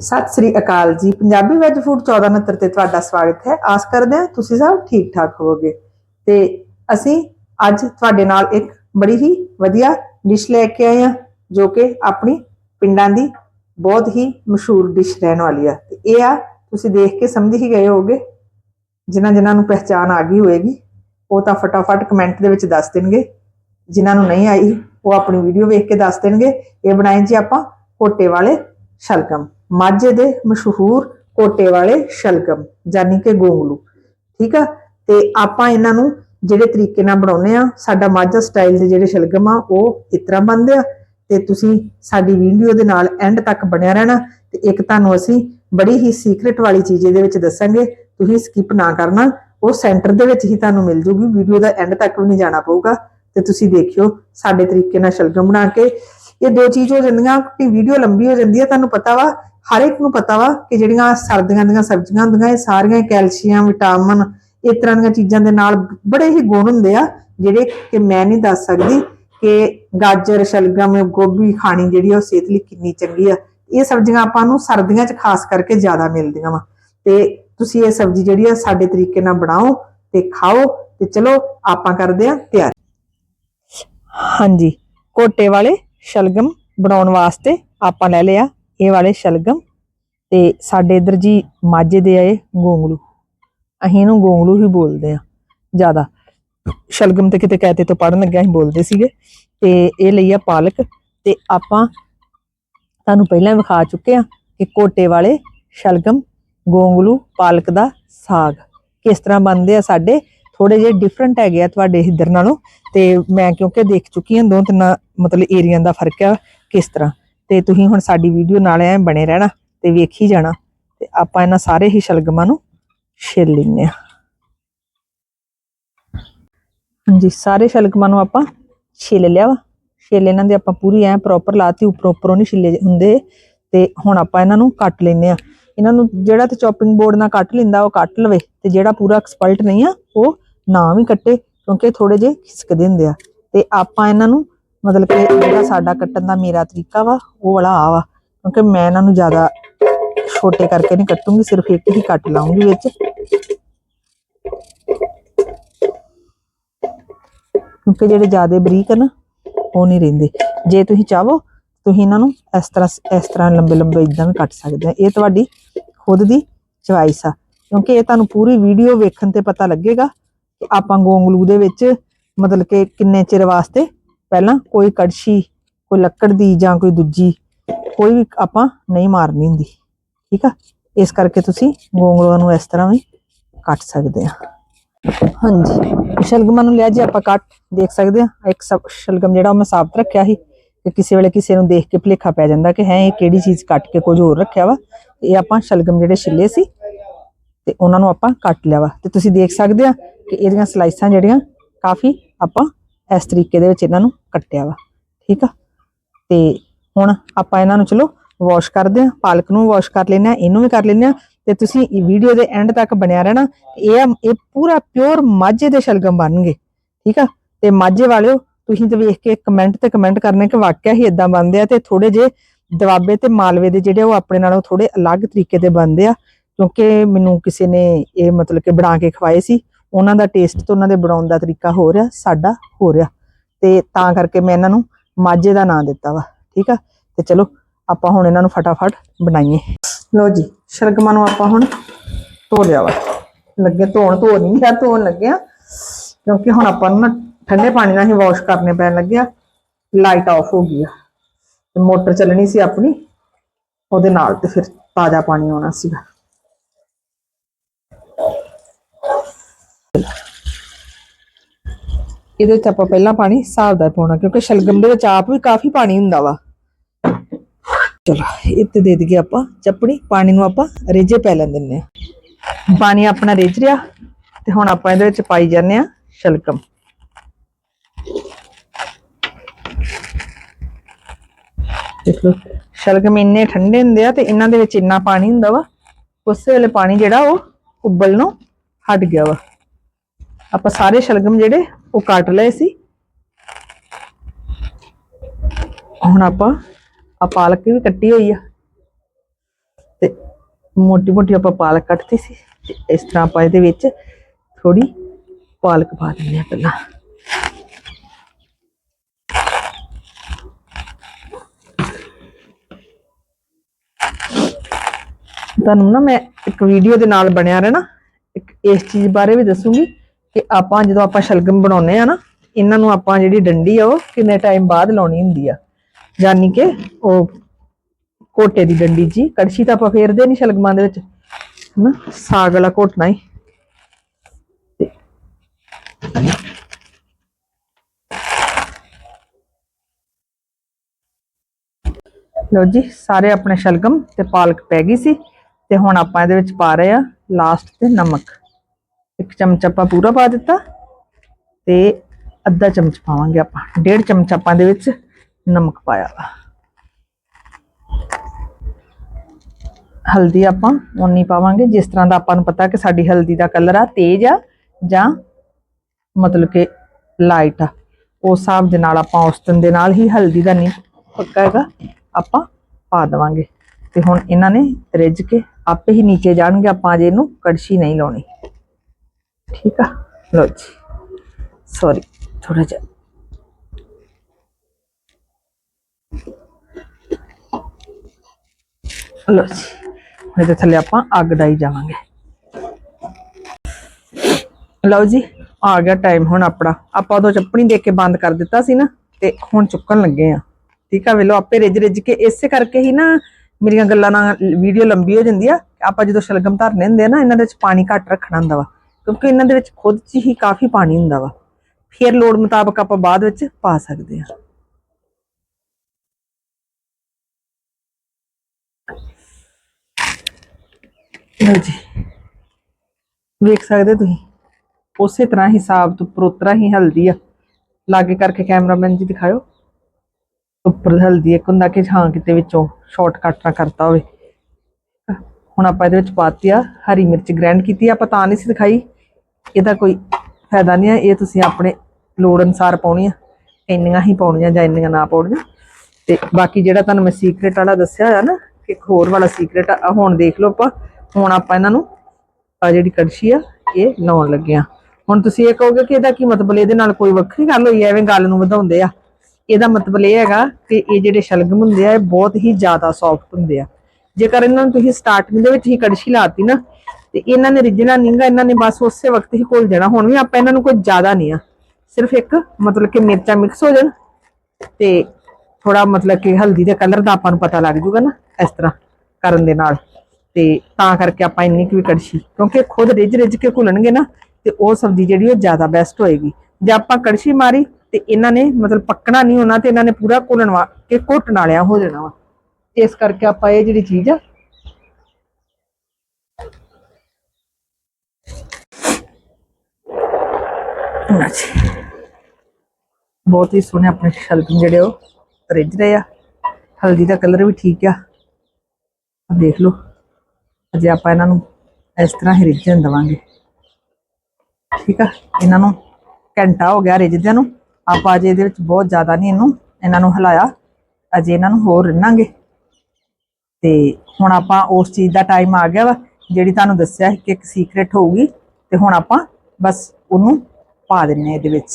ਸਤਿ ਸ੍ਰੀ ਅਕਾਲ ਜੀ। Punjabi veg food 1469 ਤੇ ਤੁਹਾਡਾ ਸਵਾਗਤ ਹੈ। ਆਸ ਕਰਦੇ ਹਾਂ ਤੁਸੀਂ ਸਭ ਠੀਕ ਠਾਕ ਹੋਵੋਗੇ। ਤੇ ਅਸੀਂ ਅੱਜ ਤੁਹਾਡੇ ਨਾਲ ਇੱਕ ਬੜੀ ਹੀ ਵਧੀਆ ਡਿਸ਼ ਲੈ ਕੇ ਆਏ ਹਾਂ, ਜੋ ਕਿ ਆਪਣੀ ਪਿੰਡਾਂ ਦੀ ਬਹੁਤ ਹੀ ਮਸ਼ਹੂਰ ਡਿਸ਼ ਰਹਿਣ ਵਾਲੀ ਆ। ਤੇ ਇਹ ਆ, ਤੁਸੀਂ ਦੇਖ ਕੇ ਸਮਝ ਹੀ ਗਏ ਹੋਗੇ ਜਿਨ੍ਹਾਂ ਜਿਨ੍ਹਾਂ ਨੂੰ ਪਹਿਚਾਨ ਆ ਗਈ ਹੋਏਗੀ, ਉਹ ਤਾਂ ਫਟਾਫਟ ਕਮੈਂਟ ਦੇ ਵਿੱਚ ਦੱਸ ਦੇਣਗੇ। ਜਿਨ੍ਹਾਂ ਨੂੰ ਨਹੀਂ ਆਈ, ਉਹ ਆਪਣੀ ਵੀਡੀਓ ਵੇਖ ਕੇ ਦੱਸ ਦੇਣਗੇ। ਇਹ ਬਣਾਏ ਜੀ ਆਪਾਂ ਕੋਟੇ ਵਾਲੇ ਸ਼ਲਗਮ। ਮਾਝੇ ਦੇ ਮਸ਼ਹੂਰ ਕੋਟੇ ਵਾਲੇ ਸ਼ਲਗਮ ਯਾਨੀ ਕਿ ਗੋਂਗਲੂ। ਠੀਕ ਆ? ਤੇ ਆਪਾਂ ਇਹਨਾਂ ਨੂੰ ਜਿਹੜੇ ਤਰੀਕੇ ਨਾਲ ਬਣਾਉਨੇ ਆ ਸਾਡਾ ਮਾਝਾ ਸਟਾਈਲ ਦੇ ਜਿਹੜੇ ਸ਼ਲਗਮ ਆ, ਉਹ ਇਸ ਤਰ੍ਹਾਂ ਬਣਦੇ ਆ। ਤੇ ਤੁਸੀਂ ਸਾਡੀ ਵੀਡੀਓ ਦੇ ਨਾਲ ਐਂਡ ਤੱਕ ਬਣਿਆ ਰਹਿਣਾ। ਤੇ ਇੱਕ ਤੁਹਾਨੂੰ ਅਸੀਂ ਬੜੀ ਹੀ ਸੀਕ੍ਰੀਟ ਵਾਲੀ ਚੀਜ਼ ਇਹਦੇ ਵਿੱਚ ਦੱਸਾਂਗੇ। ਤੁਸੀਂ ਸਕਿਪ ਨਾ ਕਰਨਾ। ਉਹ ਸੈਂਟਰ ਦੇ ਵਿੱਚ ਹੀ ਤੁਹਾਨੂੰ ਮਿਲ ਜੂਗੀ। ਵੀਡੀਓ ਦਾ ਐਂਡ ਤੱਕ ਵੀ ਨਹੀਂ ਜਾਣਾ ਪਊਗਾ। ਤੇ ਤੁਸੀਂ ਦੇਖਿਓ ਸਾਡੇ ਤਰੀਕੇ ਨਾਲ ਸ਼ਲਗਮ ਬਣਾ ਕੇ। ਇਹ ਦੋ ਚੀਜ਼ ਹੋ ਜਾਂਦੀਆਂ ਕਿ ਵੀਡੀਓ ਲੰਬੀ ਹੋ ਜਾਂਦੀ ਹੈ, ਤੁਹਾਨੂੰ ਪਤਾ ਵਾ। ਹਰ ਇੱਕ ਨੂੰ ਪਤਾ ਵਾ ਕਿ ਜਿਹੜੀਆਂ ਸਰਦੀਆਂ ਦੀਆਂ ਸਬਜ਼ੀਆਂ ਹੁੰਦੀਆਂ, ਇਹ ਸਾਰੀਆਂ ਕੈਲਸ਼ੀਅਮ, ਵਿਟਾਮਿਨ, ਇਸ ਤਰ੍ਹਾਂ ਦੀਆਂ ਚੀਜ਼ਾਂ ਦੇ ਨਾਲ ਬੜੇ ਹੀ ਗੁਣ ਹੁੰਦੇ ਆ, ਜਿਹੜੇ ਕਿ ਮੈਂ ਨਹੀਂ ਦੱਸ ਸਕਦੀ ਕਿ ਗਾਜਰ, ਸ਼ਲਗਮ, ਗੋਭੀ ਖਾਣੀ ਜਿਹੜੀ ਆ, ਉਹ ਸਿਹਤ ਲਈ ਕਿੰਨੀ ਚੰਗੀ ਆ। ਇਹ ਸਬਜ਼ੀਆਂ ਆਪਾਂ ਨੂੰ ਸਰਦੀਆਂ 'ਚ ਖਾਸ ਕਰਕੇ ਜ਼ਿਆਦਾ ਮਿਲਦੀਆਂ ਵਾ। ਤੇ ਤੁਸੀਂ ਇਹ ਸਬਜ਼ੀ ਜਿਹੜੀ ਆ, ਸਾਡੇ ਤਰੀਕੇ ਨਾਲ ਬਣਾਓ ਤੇ ਖਾਓ ਤੇ ਚਲੋ, ਆਪਾਂ ਕਰਦੇ ਆ ਤਿਆਰ। ਹਾਂਜੀ, ਕੋਟੇ ਵਾਲੇ ਸ਼ਲਗਮ ਬਣਾਉਣ ਵਾਸਤੇ ਆਪਾਂ ਲੈ ਲਿਆ ਇਹ ਵਾਲੇ ਸ਼ਲਗਮ ਤੇ ਸਾਡੇ ਇਧਰ ਜੀ ਮਾਝੇ ਦੇ ਆਏ ਗੋਂਗਲੂ। ਅਸੀਂ ਇਹਨੂੰ ਗੋਂਗਲੂ ਹੀ ਬੋਲਦੇ ਆ ਜ਼ਿਆਦਾ। ਸ਼ਲਗਮ ਤੇ ਕਿਤੇ ਕਹਤੇ ਤੋਂ ਪੜਨ ਲੱਗਿਆ ਅਸੀਂ ਬੋਲਦੇ ਸੀਗੇ। ਤੇ ਇਹ ਲਈ ਆ ਪਾਲਕ ਤੇ ਆਪਾਂ ਤੁਹਾਨੂੰ ਪਹਿਲਾਂ ਵਿਖਾ ਚੁੱਕੇ ਆ ਕਿ ਕੋਟੇ ਵਾਲੇ ਸ਼ਲਗਮ, ਗੋਂਗਲੂ, ਪਾਲਕ ਦਾ ਸਾਗ ਕਿਸ ਤਰ੍ਹਾਂ ਬਣਦੇ ਆ ਸਾਡੇ। ਥੋੜੇ ਜਿਹੇ ਡਿਫਰੈਂਟ ਹੈਗੇ ਆ ਤੁਹਾਡੇ ਇੱਧਰ ਨਾਲੋਂ ਤੇ ਮੈਂ ਕਿਉਂਕਿ ਦੇਖ ਚੁੱਕੀ ਹਾਂ ਦੋ ਤਿੰਨ ਮਤਲਬ ਏਰੀਆ ਦਾ ਫ਼ਰਕ ਆ ਕਿਸ ਤਰ੍ਹਾਂ। ਤੇ ਤੁਸੀਂ ਹੁਣ ਸਾਡੀ ਵੀਡੀਓ ਨਾਲ ਐ ਬਣੇ ਰਹਿਣਾ ਤੇ ਵੇਖੀ ਜਾਣਾ ਤੇ ਆਪਾਂ ਇਹਨਾਂ ਸਾਰੇ ਹੀ ਸ਼ਲਗਮਾਂ ਨੂੰ ਛਿੱਲ ਲੈਂਦੇ ਆ ਹਾਂਜੀ, ਸਾਰੇ ਸ਼ਲਗਮਾਂ ਨੂੰ ਆਪਾਂ ਛਿੱਲ ਲਿਆ ਵਾ। ਛਿੱਲ ਇਹਨਾਂ ਦੇ ਆਪਾਂ ਪੂਰੀ ਐ ਪ੍ਰੋਪਰ ਲਾਤੀ, ਉੱਪਰੋਂ ਉੱਪਰੋਂ ਨਹੀਂ ਛਿੱਲੇ ਹੁੰਦੇ ਤੇ ਹੁਣ ਆਪਾਂ ਇਹਨਾਂ ਨੂੰ ਕੱਟ ਲੈਂਦੇ ਆ ਇਹਨਾਂ ਨੂੰ ਜਿਹੜਾ ਤੇ ਚੌਪਿੰਗ ਬੋਰਡ ਨਾਲ ਕੱਟ ਲੈਂਦਾ, ਉਹ ਕੱਟ ਲਵੇ ਤੇ ਜਿਹੜਾ ਪੂਰਾ ਐਕਸਪਲਟ ਨਹੀਂ ਆ, ਉਹ ਨਾ ਵੀ ਕੱਟੇ ਕਿਉਂਕਿ ਥੋੜੇ ਜਿਹੇ ਖਿਸਕਦੇ ਹੁੰਦੇ ਆ। ਤੇ ਆਪਾਂ ਇਹਨਾਂ ਨੂੰ ਮਤਲਬ ਕਿ ਜਿਹੜਾ ਸਾਡਾ ਕੱਟਣ ਦਾ ਮੇਰਾ ਤਰੀਕਾ ਵਾ, ਉਹ ਵਾਲਾ ਆ ਵਾ। ਕਿਉਂਕਿ ਮੈਂ ਇਹਨਾਂ ਨੂੰ ਜ਼ਿਆਦਾ ਛੋਟੇ ਕਰਕੇ ਨਹੀਂ ਕੱਟੂੰਗੀ, ਸਿਰਫ ਇੱਕ ਹੀ ਕੱਟ ਲਾਉਂਗੀ ਵਿੱਚ। ਕਿਉਂਕਿ ਜਿਹੜੇ ਜ਼ਿਆਦਾ ਬਰੀਕ ਹਨ ਉਹ ਨਹੀਂ ਰਹਿੰਦੇ। ਜੇ ਤੁਸੀਂ ਚਾਹੋ, ਤੁਸੀਂ ਇਹਨਾਂ ਨੂੰ ਇਸ ਤਰ੍ਹਾਂ ਇਸ ਤਰ੍ਹਾਂ ਲੰਬੇ ਲੰਬੇ ਇਦਾਂ ਵੀ ਕੱਟ ਸਕਦੇ ਆ। ਇਹ ਤੁਹਾਡੀ ਖੁਦ ਦੀ ਚੁਆਇਸ ਆ। ਕਿਉਂਕਿ ਇਹ ਤੁਹਾਨੂੰ ਪੂਰੀ ਵੀਡੀਓ ਵੇਖਣ ਤੇ ਪਤਾ ਲੱਗੇਗਾ ਕਿ ਆਪਾਂ ਗੋਂਗਲੂ ਦੇ ਵਿੱਚ ਮਤਲਬ ਕਿ ਕਿੰਨੇ ਚਿਰ ਵਾਸਤੇ ਪਹਿਲਾਂ ਕੋਈ ਕੜਛੀ, ਕੋਈ ਲੱਕੜ ਦੀ ਜਾਂ ਕੋਈ ਦੂਜੀ, ਕੋਈ ਵੀ ਆਪਾਂ ਨਹੀਂ ਮਾਰਨੀ ਹੁੰਦੀ। ਠੀਕ ਆ? ਇਸ ਕਰਕੇ ਤੁਸੀਂ ਗੋਂਗਲੂਆਂ ਨੂੰ ਇਸ ਤਰ੍ਹਾਂ ਵੀ ਕੱਟ ਸਕਦੇ ਆ। ਹਾਂਜੀ। ਸ਼ਲਗਮਾਂ ਨੂੰ ਲਿਆ ਜੀ ਆਪਾਂ ਕੱਟ, ਦੇਖ ਸਕਦੇ ਆ। ਇੱਕ ਸ਼ਲਗਮ ਜਿਹੜਾ ਉਹ ਮੈਂ ਸਾਬਤ ਰੱਖਿਆ ਸੀ ਕਿ ਕਿਸੇ ਵੇਲੇ ਕਿਸੇ ਨੂੰ ਦੇਖ ਕੇ ਭੁਲੇਖਾ ਪੈ ਜਾਂਦਾ ਕਿ ਹੈ ਇਹ ਕਿਹੜੀ ਚੀਜ਼ ਕੱਟ ਕੇ ਕੁਝ ਹੋਰ ਰੱਖਿਆ ਵਾ। ਇਹ ਆਪਾਂ ਸ਼ਲਗਮ ਜਿਹੜੇ ਛਿੱਲੇ ਸੀ ਤੇ ਉਹਨਾਂ ਨੂੰ ਆਪਾਂ ਕੱਟ ਲਿਆ ਵਾ। ਤੇ ਤੁਸੀਂ ਦੇਖ ਸਕਦੇ ਆ ਕਿ ਇਹਦੀਆਂ ਸਲਾਈਸਾਂ ਜਿਹੜੀਆਂ ਕਾਫੀ ਆਪਾਂ ਇਸ ਤਰੀਕੇ ਦੇ ਵਿੱਚ ਇਹਨਾਂ ਨੂੰ ਕੱਟਿਆ ਵਾ, ਠੀਕ ਆ? ਤੇ ਹੁਣ ਆਪਾਂ ਇਹਨਾਂ ਨੂੰ ਚਲੋ ਵਾਸ਼ ਕਰਦੇ ਆ ਪਾਲਕ ਨੂੰ ਵਾਸ਼ ਕਰ ਲੈਣਾ ਇਹਨੂੰ ਵੀ ਕਰ ਲੈਣਾ ਆ ਤੇ ਤੁਸੀਂ ਇਹ ਵੀਡੀਓ ਦੇ ਐਂਡ ਤੱਕ ਬਣਿਆ ਰਹਿਣਾ ਇਹ ਇਹ ਪੂਰਾ ਪਿਓਰ ਮਾਝੇ ਦੇ ਸ਼ਲਗਮ ਬਣਨਗੇ, ਠੀਕ ਆ? ਤੇ ਮਾਝੇ ਵਾਲਿਓ, ਤੁਸੀਂ ਤੇ ਵੇਖ ਕੇ ਕਮੈਂਟ ਤੇ ਕਮੈਂਟ ਕਰਨੇ ਕਿ ਵਾਕਿਆ ਹੀ ਇਦਾਂ ਬਣਦੇ ਆ, ਤੇ ਥੋੜੇ ਜੇ ਦਵਾਬੇ ਤੇ ਮਾਲਵੇ ਦੇ ਜਿਹੜੇ ਉਹ ਆਪਣੇ ਨਾਲੋਂ ਥੋੜੇ ਅਲੱਗ ਤਰੀਕੇ ਦੇ ਬਣਦੇ ਆ, ਕਿਉਂਕਿ ਮੈਨੂੰ ਕਿਸੇ ਨੇ ਇਹ ਮਤਲਬ ਕਿ ਬਣਾ ਕੇ ਖਵਾਏ ਸੀ ਉਹਨਾਂ ਦਾ ਟੇਸਟ ਤੇ ਉਹਨਾਂ ਦੇ ਬਣਾਉਣ ਦਾ ਤਰੀਕਾ ਹੋ ਰਿਹਾ, ਸਾਡਾ ਹੋ ਰਿਹਾ। ਤੇ ਤਾਂ ਕਰਕੇ ਮੈਂ ਇਹਨਾਂ ਨੂੰ ਮਾਝੇ ਦਾ ਨਾਂ ਦਿੱਤਾ ਵਾ, ਠੀਕ ਆ? ਤੇ ਚਲੋ, ਆਪਾਂ ਹੁਣ ਇਹਨਾਂ ਨੂੰ ਫਟਾਫਟ ਬਣਾਈਏ। ਲੋ ਜੀ ਸ਼ਲਗਮਾਂ ਨੂੰ ਆਪਾਂ ਹੁਣ ਧੋ ਲਿਆ ਵਾ। ਲੱਗੇ ਧੋਣ, ਧੋ ਨਹੀਂ ਆ ਧੋਣ ਲੱਗਿਆ ਕਿਉਂਕਿ ਹੁਣ ਆਪਾਂ ਨੂੰ ਨਾ ਠੰਡੇ ਪਾਣੀ ਨਾਲ ਹੀ ਵਾਸ਼ ਕਰਨੇ ਪੈਣ ਲੱਗਿਆ ਲਾਈਟ ਆਫ ਹੋ ਗਈ ਆ। ਤੇ ਮੋਟਰ ਚੱਲਣੀ ਸੀ ਆਪਣੀ, ਉਹਦੇ ਨਾਲ ਤੇ ਫਿਰ ਤਾਜ਼ਾ ਪਾਣੀ ਆਉਣਾ ਸੀਗਾ। ਇਹਦੇ ਵਿੱਚ ਆਪਾਂ ਪਹਿਲਾਂ ਪਾਣੀ ਹਿਸਾਬ ਦਾ ਪਾਉਣਾ, ਕਿਉਂਕਿ ਸ਼ਲਗਮ ਦੇ ਵਿੱਚ ਆਪ ਵੀ ਕਾਫੀ ਪਾਣੀ ਹੁੰਦਾ ਵਾ। ਚਲੋ ਇੱਥੇ ਦੇ ਦਈਏ ਆਪਾਂ ਚੱਪਣੀ ਪਾਣੀ ਨੂੰ ਆਪਾਂ ਰੇਜੇ ਪੈ ਲੈਣ ਦਿੰਨੇ ਆ ਪਾਣੀ ਆਪਣਾ ਰਿੱਝ ਰਿਹਾ, ਤੇ ਹੁਣ ਆਪਾਂ ਇਹਦੇ ਵਿੱਚ ਪਾਈ ਜਾਂਦੇ ਆ ਸ਼ਲਗਮ। ਦੇਖ ਲਓ ਸ਼ਲਗਮ ਇੰਨੇ ਠੰਡੇ ਹੁੰਦੇ ਆ ਤੇ ਇਹਨਾਂ ਦੇ ਵਿੱਚ ਇੰਨਾ ਪਾਣੀ ਹੁੰਦਾ ਵਾ, ਉਸੇ ਵੇਲੇ ਪਾਣੀ ਜਿਹੜਾ ਉਹ ਉਬਲ ਨੂੰ ਹਟ ਗਿਆ ਵਾ। ਆਪਾਂ ਸਾਰੇ ਸ਼ਲਗਮ ਜਿਹੜੇ ਉਹ ਕੱਟ ਲਏ ਸੀ। ਹੁਣ ਆਪਾਂ ਆ ਪਾਲਕ ਵੀ ਕੱਟੀ ਹੋਈ ਆ। ਤੇ ਮੋਟੀ ਮੋਟੀ ਆਪਾਂ ਪਾਲਕ ਕੱਟਤੀ ਸੀ। ਤੇ ਇਸ ਤਰ੍ਹਾਂ ਆਪਾਂ ਇਹਦੇ ਵਿੱਚ ਥੋੜੀ ਪਾਲਕ ਪਾ ਦਿੰਦੇ ਆ ਪਹਿਲਾਂ। ਤੁਹਾਨੂੰ ਨਾ ਮੈਂ ਇੱਕ ਵੀਡੀਓ ਦੇ ਨਾਲ ਬਣਿਆ ਰਹਿਣਾ। ਇੱਕ ਇਸ ਚੀਜ਼ ਬਾਰੇ ਵੀ ਦੱਸੂਗੀ। ਕਿ ਆਪਾਂ ਜਦੋਂ ਆਪਾਂ ਸ਼ਲਗਮ ਬਣਾਉਨੇ ਆ ਨਾ, ਇਹਨਾਂ ਨੂੰ ਆਪਾਂ ਜਿਹੜੀ ਡੰਡੀ ਆ ਉਹ ਕਿੰਨੇ ਟਾਈਮ ਬਾਅਦ ਲਾਉਣੀ ਹੁੰਦੀ ਆ? ਯਾਨੀ ਕਿ ਉਹ ਕੋਟੇ ਦੀ ਡੰਡੀ ਜੀ, ਕੜਛੀ ਤਾਂ ਆਪਾਂ ਫੇਰਦੇ ਨਹੀਂ ਸ਼ਲਗਮਾਂ ਦੇ ਵਿੱਚ, ਹਨਾ? ਸਾਗ ਵਾਲਾ ਘੋਟਣਾ ਹੀ। ਤੇ ਜੀ, ਸਾਰੇ ਆਪਣੇ ਸ਼ਲਗਮ ਤੇ ਪਾਲਕ ਪੈ ਗਈ ਸੀ, ਤੇ ਹੁਣ ਆਪਾਂ ਇਹਦੇ ਵਿੱਚ ਪਾ ਰਹੇ ਆ ਲਾਸਟ ਤੇ ਨਮਕ। ਇੱਕ ਚਮਚ ਆਪਾਂ ਪੂਰਾ ਪਾ ਦਿੱਤਾ ਤੇ ਅੱਧਾ ਚਮਚ ਪਾਵਾਂਗੇ ਆਪਾਂ, ਡੇਢ ਚਮਚ ਆਪਾਂ ਦੇ ਵਿੱਚ ਨਮਕ ਪਾਇਆ ਵਾ। ਹਲਦੀ ਆਪਾਂ ਉਨੀ ਪਾਵਾਂਗੇ, ਜਿਸ ਤਰ੍ਹਾਂ ਦਾ ਆਪਾਂ ਨੂੰ ਪਤਾ ਕਿ ਸਾਡੀ ਹਲਦੀ ਦਾ ਕਲਰ ਆ, ਤੇਜ਼ ਆ ਜਾਂ ਮਤਲਬ ਕਿ ਲਾਈਟ ਆ। ਉਸ ਹਿਸਾਬ ਦੇ ਨਾਲ ਆਪਾਂ ਉਸ ਦਿਨ ਦੇ ਨਾਲ ਹੀ ਹਲਦੀ ਦਾ ਨਹੀਂ ਪੱਕਾ ਹੈਗਾ, ਆਪਾਂ ਪਾ ਦੇਵਾਂਗੇ। ਤੇ ਹੁਣ ਇਹਨਾਂ ਨੇ ਰਿੱਝ ਕੇ ਆਪੇ ਹੀ ਨੀਚੇ ਜਾਣਗੇ, ਆਪਾਂ ਅਜੇ ਇਹਨੂੰ ਕੜਛੀ ਨਹੀਂ ਲਾਉਣੀ। ਠੀਕ ਆ? ਲਓ ਜੀ। ਸੌਰੀ ਥੋੜਾ ਜਿਹਾ। ਲਓ ਜੀ। ਇਹਦੇ ਥੱਲੇ ਆਪਾਂ ਅੱਗ ਡਾਈ ਜਾਵਾਂਗੇ। ਲਓ ਜੀ, ਆ ਗਿਆ ਟਾਈਮ ਹੁਣ ਆਪਣਾ। ਆਪਾਂ ਉਦੋਂ ਚੱਪਣੀ ਦੇ ਕੇ ਬੰਦ ਕਰ ਦਿੱਤਾ ਸੀ ਨਾ, ਤੇ ਹੁਣ ਚੁੱਕਣ ਲੱਗੇ ਆ। ਠੀਕ ਆ ਵੇਲੋ ਆਪੇ ਰਿੱਝ ਰਿੱਝ ਕੇ ਇਸੇ ਕਰਕੇ ਹੀ ਨਾ ਮੇਰੀਆਂ ਗੱਲਾਂ ਨਾਲ ਵੀਡੀਓ ਲੰਬੀ ਹੋ ਜਾਂਦੀ ਆ। ਆਪਾਂ ਜਦੋਂ ਸ਼ਲਗਮ ਧਰਨੇ ਹੁੰਦੇ ਆ ਨਾ, ਇਹਨਾਂ ਦੇ ਵਿੱਚ ਪਾਣੀ ਘੱਟ ਰੱਖਣਾ ਹੁੰਦਾ ਵਾ। ਕਿਉਂਕਿ ਇਹਨਾਂ ਦੇ ਵਿੱਚ ਖੁਦ 'ਚ ਹੀ ਕਾਫੀ ਪਾਣੀ ਹੁੰਦਾ ਵਾ। ਫਿਰ ਲੋੜ ਮੁਤਾਬਕ ਆਪਾਂ ਬਾਅਦ ਵਿੱਚ ਪਾ ਸਕਦੇ ਆ ਲਓ ਜੀ। ਵੇਖ ਸਕਦੇ ਤੁਸੀਂ? ਉਸੇ ਤਰ੍ਹਾਂ ਹਿਸਾਬ ਤੋਂ ਪਰੋਤਰਾ ਹੀ ਹਲਦੀ ਆ। ਲਾਗੇ ਕਰਕੇ ਕੈਮਰਾਮੈਨ ਜੀ ਦਿਖਾਓ ਉੱਪਰ ਹਲਦੀ ਇੱਕ ਹੁੰਦਾ ਕਿ ਹਾਂ ਕਿਤੇ ਵਿੱਚੋਂ ਸ਼ਾਰਟਕਟ ਨਾ ਕਰਤਾ ਹੋਵੇ। ਹੁਣ ਆਪਾਂ ਇਹਦੇ ਵਿੱਚ ਪਾਤੀ ਆ ਹਰੀ ਮਿਰਚ ਗ੍ਰਾਈਂਡ ਕੀਤੀ ਆ, ਆਪਾਂ ਤਾਂ ਨਹੀਂ ਸੀ ਦਿਖਾਈ। ਇਹਦਾ ਕੋਈ ਫਾਇਦਾ ਨਹੀਂ ਹੈ, ਇਹ ਤੁਸੀਂ ਆਪਣੇ ਲੋੜ ਅਨਸਾਰ ਪਾਉਣੀਆਂ, ਇੰਨੀਆਂ ਹੀ ਪਾਉਣੀਆਂ ਜਾਂ ਇੰਨੀਆਂ ਨਾ ਪਾਉਣੀਆਂ। ਤੇ ਬਾਕੀ ਜਿਹੜਾ ਤੁਹਾਨੂੰ ਮੈਂ ਸੀਕ੍ਰੇਟ ਵਾਲਾ ਦੱਸਿਆ ਹੋਇਆ ਨਾ ਇੱਕ ਹੋਰ ਵਾਲਾ ਸੀਕ੍ਰੇਟ ਆ ਹੁਣ ਦੇਖ ਲਓ ਆਪਾਂ, ਹੁਣ ਆਪਾਂ ਇਹਨਾਂ ਨੂੰ ਆ ਜਿਹੜੀ ਕੜਛੀ ਆ, ਇਹ ਲਾਉਣ ਲੱਗੇ ਆ ਹੁਣ ਤੁਸੀਂ ਇਹ ਕਹੋਗੇ ਕਿ ਇਹਦਾ ਕੀ ਮਤਲਬ ਇਹਦੇ ਨਾਲ ਕੋਈ ਵੱਖਰੀ ਗੱਲ ਹੋਈ ਐ ਐਵੇਂ ਗੱਲ ਨੂੰ ਵਧਾਉਂਦੇ ਆ। ਇਹਦਾ ਮਤਲਬ ਇਹ ਹੈਗਾ ਕਿ ਇਹ ਜਿਹੜੇ ਸ਼ਲਗਮ ਹੁੰਦੇ ਆ, ਇਹ ਬਹੁਤ ਹੀ ਜ਼ਿਆਦਾ ਸੌਫਟ ਹੁੰਦੇ ਆ। ਜੇਕਰ ਇਹਨਾਂ ਨੂੰ ਤੁਸੀਂ ਸਟਾਰਟਿੰਗ ਦੇ ਵਿੱਚ ਹੀ ਕੜਛੀ ਲਾਤੀ ਨਾ ਤੇ ਇਹਨਾਂ ਨੇ ਰਿਜਣਾ ਨਹੀਂਗਾ ਇਹਨਾਂ ਨੇ ਬਸ ਉਸੇ ਵਕਤ ਹੀ ਘੁਲ ਜਾਣਾ। ਹੁਣ ਵੀ ਆਪਾਂ ਇਹਨਾਂ ਨੂੰ ਕੋਈ ਜ਼ਿਆਦਾ ਨਹੀਂ ਆ। ਸਿਰਫ ਇੱਕ, ਮਤਲਬ ਕਿ ਮਿਰਚਾਂ ਮਿਕਸ ਹੋ ਜਾਣ ਤੇ ਥੋੜਾ ਮਤਲਬ ਕਿ ਹਲਦੀ ਦੇ ਕਲਰ ਦਾ ਆਪਾਂ ਨੂੰ ਪਤਾ ਲੱਗ ਜੂਗਾ ਨਾ ਇਸ ਤਰ੍ਹਾਂ ਕਰਨ ਦੇ ਨਾਲ। ਤੇ ਤਾਂ ਕਰਕੇ ਆਪਾਂ ਇੰਨੀ ਕੁ ਵੀ ਕੜਛੀ, ਕਿਉਂਕਿ ਖੁਦ ਰਿੱਝ ਰਿੱਝ ਕੇ ਘੁਲਣਗੇ ਨਾ ਤੇ ਉਹ ਸਬਜ਼ੀ ਜਿਹੜੀ ਉਹ ਜ਼ਿਆਦਾ ਬੈਸਟ ਹੋਏਗੀ। ਜੇ ਆਪਾਂ ਕੜਛੀ ਮਾਰੀ ਤੇ ਇਹਨਾਂ ਨੇ ਮਤਲਬ ਪੱਕਣਾ ਨਹੀਂ ਹੋਣਾ ਤੇ ਇਹਨਾਂ ਨੇ ਪੂਰਾ ਘੁਲਣ ਵਾ, ਕੇ ਘੁੱਟਣ ਵਾਲਿਆ ਹੋ ਜਾਣਾ ਵਾ। ਇਸ ਕਰਕੇ ਆਪਾਂ ਇਹ ਜਿਹੜੀ ਚੀਜ਼ ਆ ਲਓ ਜੀ। ਬਹੁਤ ਹੀ ਸੋਹਣੇ ਆਪਣੇ ਸ਼ਲਗਮ ਜਿਹੜੇ ਉਹ ਰਿੱਝ ਰਹੇ ਆ। ਹਲਦੀ ਦਾ ਕਲਰ ਵੀ ਠੀਕ ਆ। ਦੇਖ ਲਓ। ਅਜੇ ਆਪਾਂ ਇਹਨਾਂ ਨੂੰ ਇਸ ਤਰ੍ਹਾਂ ਹੀ ਰਿੱਝਣ ਦਵਾਂਗੇ। ਠੀਕ ਆ? ਇਹਨਾਂ ਨੂੰ ਘੰਟਾ ਹੋ ਗਿਆ ਰਿੱਝਦਿਆਂ ਨੂੰ। ਆਪਾਂ ਅਜੇ ਇਹਦੇ ਵਿੱਚ ਬਹੁਤ ਜ਼ਿਆਦਾ ਨਹੀਂ ਇਹਨੂੰ ਇਹਨਾਂ ਨੂੰ ਹਿਲਾਇਆ। ਅਜੇ ਇਹਨਾਂ ਨੂੰ ਹੋਰ ਰਿੰਨਾਂਗੇ। ਤੇ ਹੁਣ ਆਪਾਂ ਉਸ ਚੀਜ਼ ਦਾ ਟਾਈਮ ਆ ਗਿਆ ਵਾ। ਜਿਹੜੀ ਤੁਹਾਨੂੰ ਦੱਸਿਆ ਸੀ ਕਿ ਇੱਕ ਸੀਕ੍ਰੇਟ ਹੋਊਗੀ। ਤੇ ਹੁਣ ਆਪਾਂ ਬਸ ਉਹਨੂੰ ਪਾ ਦਿੰਨੇ ਆ ਇਹਦੇ ਵਿੱਚ।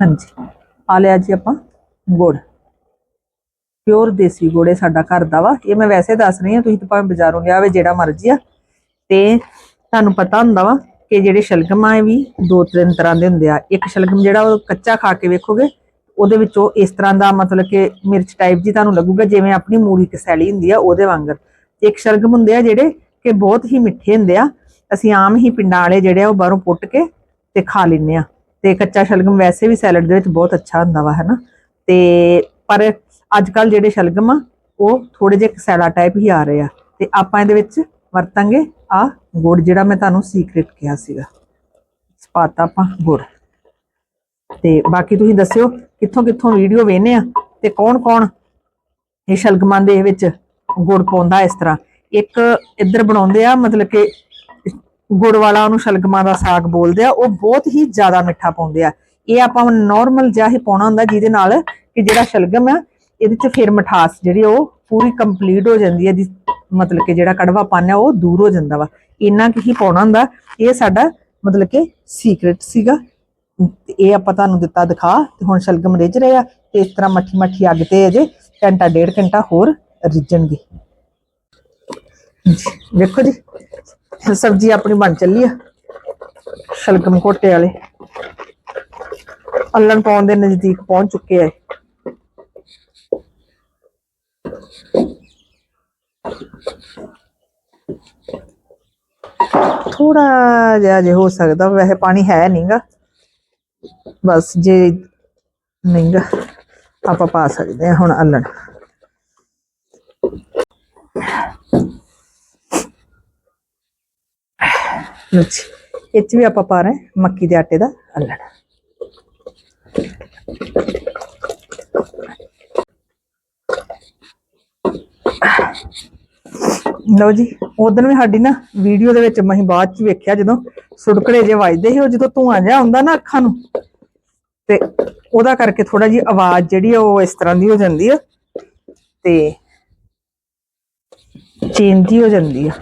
ਹਾਂਜੀ। ਆ ਲਿਆ ਜੀ ਆਪਾਂ ਗੁੜ। ਪਿਓਰ ਦੇਸੀ ਗੁੜ ਇਹ ਸਾਡਾ ਘਰ ਦਾ ਵਾ। ਇਹ ਮੈਂ ਵੈਸੇ ਦੱਸ ਰਹੀ ਹਾਂ, ਤੁਸੀਂ ਤਾਂ ਭਾਵੇਂ ਬਾਜ਼ਾਰੋਂ ਲਿਆ ਹੋਵੇ, ਜਿਹੜਾ ਮਰਜ਼ੀ ਆ। ਤੇ ਤੁਹਾਨੂੰ ਪਤਾ ਹੁੰਦਾ ਵਾ ਕਿ ਜਿਹੜੇ ਸ਼ਲਗਮ ਆ ਇਹ ਵੀ ਦੋ ਤਿੰਨ ਤਰ੍ਹਾਂ ਦੇ ਹੁੰਦੇ ਆ। ਇੱਕ ਸ਼ਲਗਮ ਜਿਹੜਾ ਉਹ ਕੱਚਾ ਖਾ ਕੇ ਵੇਖੋਗੇ, ਉਹਦੇ ਵਿੱਚੋਂ ਇਸ ਤਰ੍ਹਾਂ ਦਾ ਮਤਲਬ ਕਿ ਮਿਰਚ ਟਾਈਪ ਜੀ ਤੁਹਾਨੂੰ ਲੱਗੂਗਾ, ਜਿਵੇਂ ਆਪਣੀ ਮੂਲੀ ਕਸੈਲੀ ਹੁੰਦੀ ਆ, ਉਹਦੇ ਵਾਂਗਰ। ਇੱਕ ਸ਼ਲਗਮ ਹੁੰਦੇ ਆ ਜਿਹੜੇ ਕਿ ਬਹੁਤ ਹੀ ਮਿੱਠੇ ਹੁੰਦੇ ਆ। ਅਸੀਂ ਆਮ ਹੀ ਪਿੰਡਾਂ ਵਾਲੇ ਜਿਹੜੇ ਆ ਉਹ ਬਾਹਰੋਂ ਪੁੱਟ ਕੇ ਤੇ ਖਾ ਲੈਂਦੇ ਆ। ਤੇ ਕੱਚਾ ਸ਼ਲਗਮ ਵੈਸੇ ਵੀ ਸੈਲਡ ਦੇ ਵਿੱਚ ਬਹੁਤ ਅੱਛਾ ਹੁੰਦਾ ਵਾ, ਹਨਾ? ਤੇ ਪਰ ਅੱਜ ਕੱਲ ਜਿਹੜੇ ਸ਼ਲਗਮ ਆ, ਉਹ ਥੋੜੇ ਜਿਹੇ ਕਸੈਲਾ ਟਾਈਪ ਹੀ ਆ ਰਹੇ ਆ। ਤੇ ਆਪਾਂ ਇਹਦੇ ਵਿੱਚ ਵਰਤਾਂਗੇ ਆ ਗੁੜ, ਜਿਹੜਾ ਮੈਂ ਤੁਹਾਨੂੰ ਸੀਕ੍ਰੇਟ ਕਿਹਾ ਸੀਗਾ। ਪਾਤਾ ਆਪਾਂ ਗੁੜ। ਤੇ ਬਾਕੀ ਤੁਸੀਂ ਦੱਸਿਓ ਕਿੱਥੋਂ ਕਿੱਥੋਂ ਵੀਡੀਓ ਵੇਖਨੇ ਆ ਤੇ ਕੌਣ ਕੌਣ ਇਹ ਸ਼ਲਗਮਾਂ ਦੇ ਵਿੱਚ ਗੁੜ ਪਾਉਂਦਾ ਇਸ ਤਰ੍ਹਾਂ। ਇੱਕ ਇੱਧਰ ਬਣਾਉਂਦੇ ਆ, ਮਤਲਬ ਕਿ ਗੁੜ ਵਾਲਾ ਉਹਨੂੰ ਸ਼ਲਗਮਾਂ ਦਾ ਸਾਗ ਬੋਲਦੇ ਆ, ਉਹ ਬਹੁਤ ਹੀ ਜ਼ਿਆਦਾ ਮਿੱਠਾ ਪਾਉਂਦੇ ਆ। ਇਹ ਆਪਾਂ ਨਾਰਮਲ ਜਿਹਾ ਹੀ ਪਾਉਣਾ ਹੁੰਦਾ, ਜਿਹਦੇ ਨਾਲ ਕਿ ਜਿਹੜਾ ਸ਼ਲਗਮ ਆ, ਇਹਦੇ ਚ ਫਿਰ ਮਿਠਾਸ ਜਿਹੜੀ ਉਹ ਪੂਰੀ ਕੰਪਲੀਟ ਹੋ ਜਾਂਦੀ ਹੈ ਦੀ ਮਤਲਬ ਕਿ ਜਿਹੜਾ ਕੜਵਾਪਨ ਹੈ ਉਹ ਦੂਰ ਹੋ ਜਾਂਦਾ ਵਾ। ਇੰਨਾ ਕੁ ਹੀ ਪਾਉਣਾ ਹੁੰਦਾ। ਇਹ ਸਾਡਾ ਮਤਲਬ ਕਿ ਸੀਕ੍ਰੇਟ ਸੀਗਾ। ਇਹ ਆਪਾਂ ਤੁਹਾਨੂੰ ਦਿੱਤਾ ਦਿਖਾ, ਤੇ ਹੁਣ ਸ਼ਲਗਮ ਰਿੱਝ ਰਹੇ ਆ, ਤੇ ਇਸ ਤਰ੍ਹਾਂ ਮੱਠੀ ਮੱਠੀ ਅੱਗ ਤੇ ਅਜੇ ਘੰਟਾ, ਡੇਢ ਘੰਟਾ ਹੋਰ ਰਿੱਝਣਗੇ ਵੇਖੋ ਜੀ ਸਬਜ਼ੀ ਆਪਣੀ ਬਣ ਚੱਲੀ ਆ, ਸ਼ਲਗਮ ਕੋਟੇ ਵਾਲੇ। ਅੱਲਣ ਪਾਉਣ ਦੇ ਨਜ਼ਦੀਕ ਪਹੁੰਚ ਚੁੱਕੇ ਆ ਥੋੜਾ ਜਿਹਾ ਜੇ ਹੋ ਸਕਦਾ, ਵੈਸੇ ਪਾਣੀ ਹੈ ਨਹੀਂਗਾ ਬਸ ਜੇ ਨਹੀਂਗਾ, ਆਪਾਂ ਪਾ ਸਕਦੇ ਹਾਂ ਹੁਣ ਅੱਲਣ। ਲਓ ਇਹ 'ਚ ਵੀ ਆਪਾਂ ਪਾ ਰਹੇ ਮੱਕੀ ਦੇ ਆਟੇ ਦਾ ਅੱਲਣ ਲਓ ਜੀ ਉਦੋਂ ਵੀ ਸਾਡੀ ਨਾ ਵੀਡੀਓ ਦੇ ਵਿੱਚ ਮੈਂ ਬਾਅਦ ਚ ਵੇਖਿਆ ਜਦੋਂ ਸੁੜਕੜੇ ਜੇ ਵੱਜਦੇ ਸੀ, ਉਹ ਜਦੋਂ ਧੂਆਂ ਜਿਹਾ ਹੁੰਦਾ ਨਾ ਅੱਖਾਂ ਨੂੰ, ਤੇ ਉਹਦਾ ਕਰਕੇ ਥੋੜਾ ਜੀ ਆਵਾਜ਼ ਜਿਹੜੀ ਆ ਉਹ ਇਸ ਤਰ੍ਹਾਂ ਦੀ ਹੋ ਜਾਂਦੀ ਆ ਤੇ ਚੇਂਜ ਜੀ ਹੋ ਜਾਂਦੀ ਆ।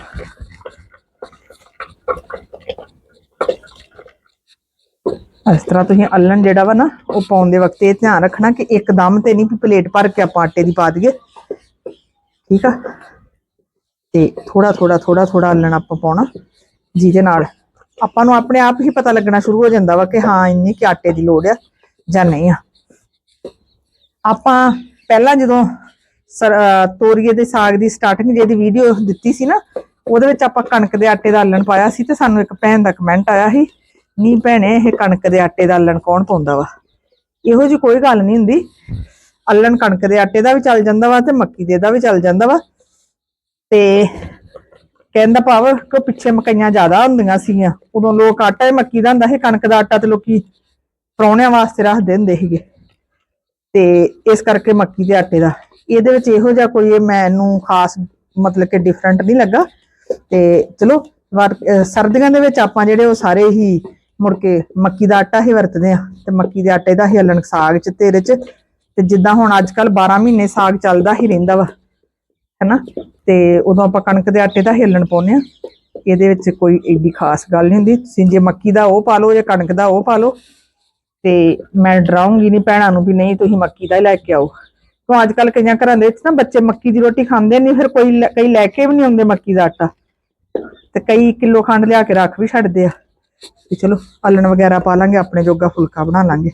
ਇਸ ਤਰ੍ਹਾਂ ਤੁਸੀਂ ਅੱਲਣ ਜਿਹੜਾ ਵਾ ਨਾ, ਉਹ ਪਾਉਣ ਦੇ ਵਕਤ ਇਹ ਧਿਆਨ ਰੱਖਣਾ ਕਿ ਇੱਕਦਮ ਤੇ ਨਹੀਂ ਵੀ ਪਲੇਟ ਭਰ ਕੇ ਆਪਾਂ ਆਟੇ ਦੀ ਪਾ ਦਈਏ। ਠੀਕ ਆ? ਤੇ ਥੋੜਾ ਥੋੜਾ ਥੋੜਾ ਥੋੜਾ ਅੱਲਣ ਆਪਾਂ ਪਾਉਣਾ, ਜਿਹਦੇ ਨਾਲ ਆਪਾਂ ਨੂੰ ਆਪਣੇ ਆਪ ਹੀ ਪਤਾ ਲੱਗਣਾ ਸ਼ੁਰੂ ਹੋ ਜਾਂਦਾ ਵਾ ਕਿ ਹਾਂ, ਇੰਨੀ ਕਿ ਆਟੇ ਦੀ ਲੋੜ ਆ ਜਾਂ ਨਹੀਂ ਆ। ਆਪਾਂ ਪਹਿਲਾਂ ਜਦੋਂ ਸਰ- ਤੋਰੀਏ ਦੇ ਸਾਗ ਦੀ ਸਟਾਰਟਿੰਗ ਜਿਹਦੀ ਵੀਡੀਓ ਦਿੱਤੀ ਸੀ ਨਾ ਉਹਦੇ ਵਿੱਚ ਆਪਾਂ ਕਣਕ ਦੇ ਆਟੇ ਦਾ ਆਲਣ ਪਾਇਆ ਸੀ ਤੇ ਸਾਨੂੰ ਇੱਕ ਭੈਣ ਦਾ ਕਮੈਂਟ ਆਇਆ ਸੀ, ਨੀ ਭੈਣੇ, ਇਹ ਕਣਕ ਦੇ ਆਟੇ ਦਾ ਅੱਲਣ ਕੌਣ ਪਾਉਂਦਾ ਵਾ? ਇਹੋ ਜੀ ਕੋਈ ਗੱਲ ਨਹੀਂ ਹੁੰਦੀ। ਆਲਣ ਕਣਕ ਦੇ ਆਟੇ ਦਾ ਵੀ ਚੱਲ ਜਾਂਦਾ ਵਾ ਤੇ ਮੱਕੀ ਦੇ ਦਾ ਵੀ ਚੱਲ ਜਾਂਦਾ ਵਾ। ਤੇ ਕਹਿੰਦਾ ਭਾਵ ਕਿ ਪਿੱਛੇ ਮਕਈਆਂ ਜ਼ਿਆਦਾ ਹੁੰਦੀਆਂ ਸੀਗੀਆਂ। ਉਦੋਂ ਲੋਕ ਆਟਾ ਹੀ ਮੱਕੀ ਦਾ ਹੁੰਦਾ ਸੀ, ਕਣਕ ਦਾ ਆਟਾ ਤੇ ਲੋਕੀ ਪਰੌਣਿਆਂ ਵਾਸਤੇ ਰੱਖਦੇ ਹੁੰਦੇ ਸੀਗੇ। ਤੇ ਇਸ ਕਰਕੇ ਮੱਕੀ ਦੇ ਆਟੇ ਦਾ। ਇਹਦੇ ਵਿੱਚ ਇਹੋ ਜਿਹਾ ਕੋਈ ਮੈਨੂੰ ਖਾਸ ਮਤਲਬ ਕਿ ਡਿਫਰੈਂਟ ਨਹੀਂ ਲੱਗਾ। ਤੇ ਚਲੋ, ਵਰ- ਸਰਦੀਆਂ ਦੇ ਵਿੱਚ ਆਪਾਂ ਜਿਹੜੇ ਉਹ ਸਾਰੇ ਹੀ ਮੁੜ ਕੇ ਮੱਕੀ ਦਾ ਆਟਾ ਹੀ ਵਰਤਦੇ ਆ ਤੇ ਮੱਕੀ ਦੇ ਆਟੇ ਦਾ ਹੀ ਹਲਣ ਸਾਗ ਚ ਤੇਰੇ ਚ ਤੇ ਜਿੱਦਾਂ ਹੁਣ ਅੱਜ ਕੱਲ 12 ਮਹੀਨੇ ਸਾਗ ਚੱਲਦਾ ਹੀ ਰਹਿੰਦਾ ਵਾ, ਹੈਨਾ? ਤੇ ਉਦੋਂ ਆਪਾਂ ਕਣਕ ਦੇ ਆਟੇ ਦਾ ਹਿੱਲਣ ਪਾਉਂਦੇ ਆ ਇਹਦੇ ਵਿੱਚ ਕੋਈ ਏਡੀ ਖਾਸ ਗੱਲ ਨਹੀਂ ਹੁੰਦੀ। ਤੁਸੀਂ ਜੇ ਮੱਕੀ ਦਾ ਉਹ ਪਾ ਲਓ, ਜਾਂ ਕਣਕ ਦਾ ਉਹ ਪਾ ਲਓ, ਤੇ ਮੈਂ ਡਰਾਉਂਗੀ ਨਹੀਂ ਭੈਣਾਂ ਨੂੰ ਵੀ ਨਹੀਂ, ਤੁਸੀਂ ਮੱਕੀ ਦਾ ਹੀ ਲੈ ਕੇ ਆਓ। ਕਿਉਂ ਅੱਜ ਕੱਲ ਕਈਆਂ ਘਰਾਂ ਦੇ ਵਿੱਚ ਨਾ ਬੱਚੇ ਮੱਕੀ ਦੀ ਰੋਟੀ ਖਾਂਦੇ ਨਹੀਂ, ਫਿਰ ਕੋਈ ਕਈ ਲੈ ਕੇ ਵੀ ਨਹੀਂ ਆਉਂਦੇ ਮੱਕੀ ਦਾ ਆਟਾ। ਤੇ ਕਈ ਕਿਲੋ ਖੰਡ ਲਿਆ ਕੇ ਰੱਖ ਵੀ ਛੱਡਦੇ ਆ। ਤੇ ਚਲੋ, ਆਲਣ ਵਗੈਰਾ ਪਾ ਲਾਂਗੇ, ਆਪਣੇ ਜੋਗਾ ਫੁਲਕਾ ਬਣਾ ਲਾਂਗੇ।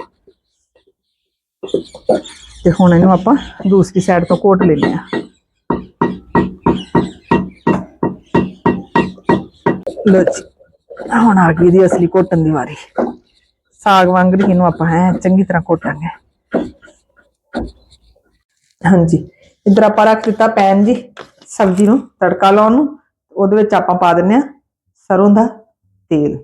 ਤੇ ਹੁਣ ਇਹਨੂੰ ਆਪਾਂ ਦੂਸਰੀ ਸਾਈਡ ਤੋਂ ਕੋਟ ਲੈਨੇ ਆ। ਲੋ ਜੀ, ਹੁਣ ਆ ਗਈ ਦੀ ਅਸਲੀ ਕੋਟਣ ਦੀ ਵਾਰੀ। ਸਾਗ ਵਾਂਗਰੀ ਇਹਨੂੰ ਆਪਾਂ ਹੈ ਚੰਗੀ ਤਰ੍ਹਾਂ ਕੋਟਾਂਗੇ ਹਾਂਜੀ। ਇਧਰ ਆਪਾਂ ਰੱਖ ਦਿੱਤਾ ਪੈਨ ਜੀ, ਸਬਜ਼ੀ ਨੂੰ ਤੜਕਾ ਲਾਉਣ ਨੂੰ, ਉਹਦੇ ਵਿੱਚ ਆਪਾਂ ਪਾ ਦਿੰਨੇ ਆ ਸਰੋਂ ਦਾ ਤੇਲ।